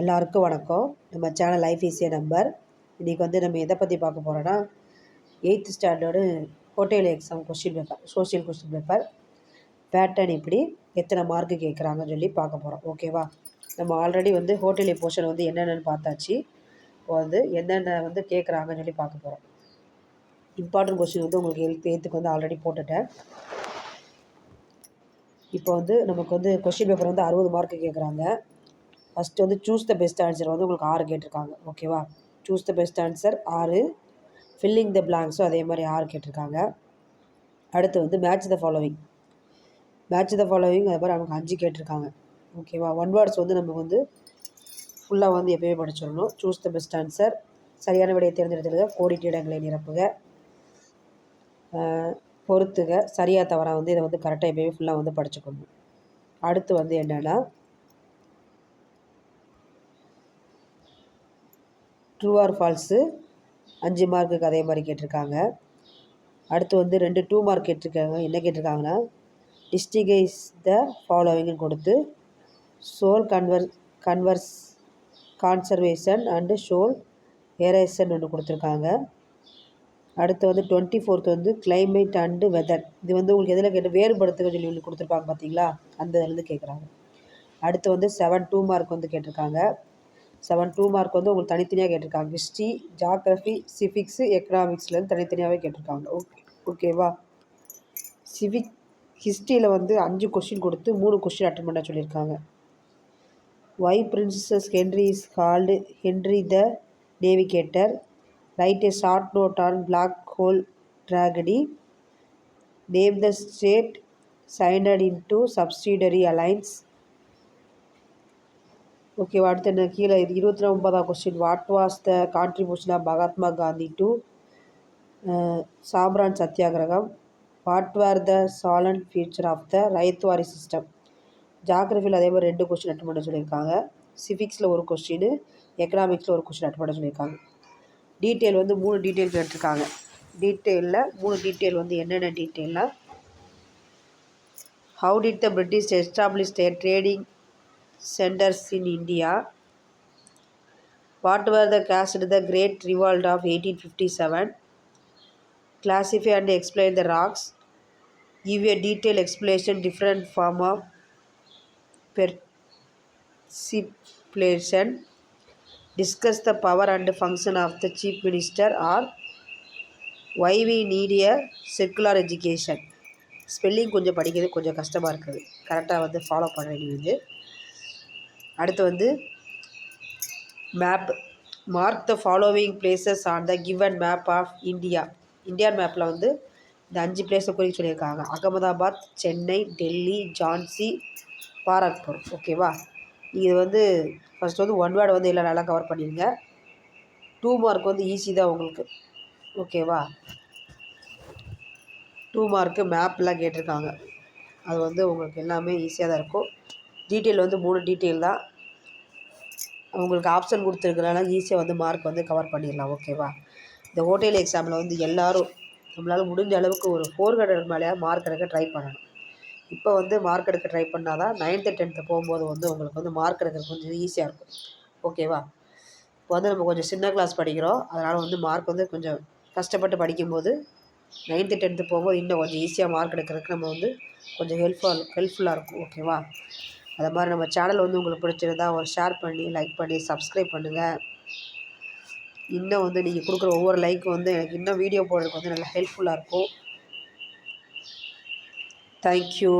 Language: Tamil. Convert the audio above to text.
எல்லாருக்கும் வணக்கம். நம்ம சேனல் லைஃப் ஈஸிய நம்பர் இன்றைக்கி வந்து நம்ம எதை பற்றி பார்க்க போகிறோன்னா eighth standard hotel exam question paper social question paper pattern இப்படி எத்தனை மார்க்கு கேட்குறாங்கன்னு சொல்லி பார்க்க போகிறோம் ஓகேவா நம்ம ஆல்ரெடி வந்து ஹோட்டல் போர்ஷன் வந்து என்னென்னு பார்த்தாச்சு. இப்போ வந்து என்னென்ன வந்து கேட்குறாங்கன்னு சொல்லி பார்க்க போகிறோம் இம்பார்ட்டன்ட் கொஸ்டின் வந்து உங்களுக்கு எழுத்து எய்த்துக்கு வந்து ஆல்ரெடி போட்டுட்டேன். இப்போ வந்து நமக்கு வந்து கொஸ்டின் பேப்பர் வந்து அறுபது மார்க்கு கேட்குறாங்க ஃபஸ்ட்டு வந்து சூஸ் த பெஸ்ட் ஆன்சர் வந்து உங்களுக்கு ஆறு கேட்டிருக்காங்க. ஓகேவா சூஸ் த பெஸ்ட் ஆன்சர் ஆறு. ஃபில்லிங் த பிளாங்க்ஸும் அதே மாதிரி ஆறு கேட்டிருக்காங்க. அடுத்து வந்து match the following match the following அதே மாதிரி நமக்கு அஞ்சு கேட்டிருக்காங்க. ஓகேவா ஒன் வேர்ட்ஸ் வந்து நமக்கு வந்து ஃபுல்லாக வந்து எப்பயுமே படிச்சிடணும். சூஸ் த பெஸ்ட் ஆன்சர் சரியான விடையை தேர்ந்தெடுத்துடுங்க. கோடிட்டு இடங்களை நிரப்புக பொறுத்துக சரியாக தவறாக வந்து இதை வந்து கரெக்டாக எப்போயுமே ஃபுல்லாக வந்து படிச்சுக்கணும். அடுத்து வந்து என்னென்னா ட்ரூ ஆர் ஃபால்ஸு அஞ்சு மார்க்குக்கு அதே மாதிரி கேட்டிருக்காங்க. அடுத்து வந்து ரெண்டு டூ மார்க் கேட்டிருக்காங்க. என்ன கேட்டிருக்காங்கன்னா டிஸ்டிகைஸ் த ஃபாலோவிங்னு கொடுத்து soil conver converse conservation and soil erosion ஒன்று கொடுத்துருக்காங்க. அடுத்து வந்து டுவெண்ட்டி ஃபோர்த் வந்து கிளைமேட் அண்டு வெதர் இது வந்து உங்களுக்கு எதில் கேட்டு வேறுபடுத்துக சொல்லி ஒன்று கொடுத்துருப்பாங்க பார்த்தீங்களா அந்த இதுலேருந்து கேட்குறாங்க அடுத்து வந்து செவன் டூ மார்க் வந்து கேட்டிருக்காங்க. செவன் டூ மார்க் வந்து உங்களுக்கு தனித்தனியாக கேட்டிருக்காங்க. ஹிஸ்ட்ரி ஜாக்ரஃபி சிவிக்ஸு எக்கனாமிக்ஸ்லேருந்து தனித்தனியாகவே கேட்டிருக்காங்க. ஓகே ஓகேவா சிவிக் ஹிஸ்ட்ரியில் வந்து அஞ்சு கொஷின் கொடுத்து மூணு கொஷின் அட்டன் பண்ண சொல்லியிருக்காங்க. Why prince Henry is called Henry the navigator write a short note on black hole tragedy name the state signed in to subsidiary alliance ஓகேவா அடுத்து என்ன? கீழே இது இருபத்தி ஒன்பதாம் question what was the contribution of Mahatma Gandhi to Champaran Satyagraha? What were the salient features of the ryotwari system ஜாகிரஃபியில் அதே மாதிரி ரெண்டு கொஸ்டின் அட்டன் பண்ண சொல்லியிருக்காங்க. சிவிக்ஸில் ஒரு கொஸ்டின் எக்கனாமிக்ஸில் ஒரு கொஸ்டின் அட்டன் பண்ண சொல்லியிருக்காங்க. டீட்டெயில் வந்து மூணு டீட்டெயில் கேட்டிருக்காங்க டீட்டெயிலில் மூணு டீட்டெயில் வந்து என்னென்ன டீட்டெயில்னால் how did the British establish their trading centers in India. What were the caused the Great Revolt of 1857? Classify and explain the rocks. Give a detailed explanation different form of precipitation. Discuss the power and function of the chief minister or why we need a secular education. Spelling கொஞ்சம் படிக்கிறது கொஞ்சம் கஷ்டமாக இருக்குது கரெக்டாக வந்து ஃபாலோ பண்ண வேண்டியது அடுத்து வந்து map mark the following places on the given map of India Indian மேப்பில் வந்து இந்த அஞ்சு பிளேஸை குறித்து சொல்லியிருக்காங்க. அகமதாபாத் சென்னை டெல்லி ஜான்சி பாரக்பூர். ஓகேவா இது வந்து ஃபஸ்ட் வந்து ஒன் வேர்டு வந்து எல்லாம் நல்லா கவர் பண்ணிடுங்க டூ மார்க் வந்து ஈஸி தான் உங்களுக்கு. ஓகேவா டூ மார்க்கு மேப்லாம் கேட்டிருக்காங்க. அது வந்து உங்களுக்கு எல்லாமே ஈஸியாக தான் இருக்கும். டீட்டெயில் வந்து மூணு டீட்டெயில் தான். உங்களுக்கு ஆப்ஷன் கொடுத்துருக்கனால ஈஸியாக வந்து மார்க் வந்து கவர் பண்ணிடலாம் ஓகேவா இந்த ஹோட்டல் எக்ஸாமில் வந்து எல்லோரும் நம்மளால் முடிஞ்ச அளவுக்கு ஒரு ஃபோர் ஹண்ட்ரட் மேலே மார்க் எடுக்க ட்ரை பண்ணணும். இப்போ வந்து மார்க் எடுக்க ட்ரை பண்ணால் தான் நைன்த்து டென்த்து போகும்போது வந்து உங்களுக்கு வந்து மார்க் எடுக்கிறது கொஞ்சம் ஈஸியாக இருக்கும். ஓகேவா இப்போ வந்து நம்ம கொஞ்சம் சின்ன கிளாஸ் படிக்கிறோம். அதனால் வந்து மார்க் வந்து கொஞ்சம் கஷ்டப்பட்டு படிக்கும்போது நைன்த்து டென்த்து போகும்போது இன்னும் கொஞ்சம் ஈஸியாக மார்க் எடுக்கிறதுக்கு நம்ம வந்து கொஞ்சம் ஹெல்ப்ஃபுல் ஹெல்ப்ஃபுல்லாக இருக்கும். ஓகேவா அது மாதிரி நம்ம சேனல் வந்து உங்களுக்கு பிடிச்சிருந்தா ஒரு ஷேர் பண்ணி லைக் பண்ணி சப்ஸ்கிரைப் பண்ணுங்கள் இன்னும் வந்து நீங்கள் கொடுக்குற ஒவ்வொரு லைக்கும் வந்து எனக்கு இன்னும் வீடியோ போடுறதுக்கு வந்து நல்லா ஹெல்ப்ஃபுல்லாக இருக்கும். தேங்க்யூ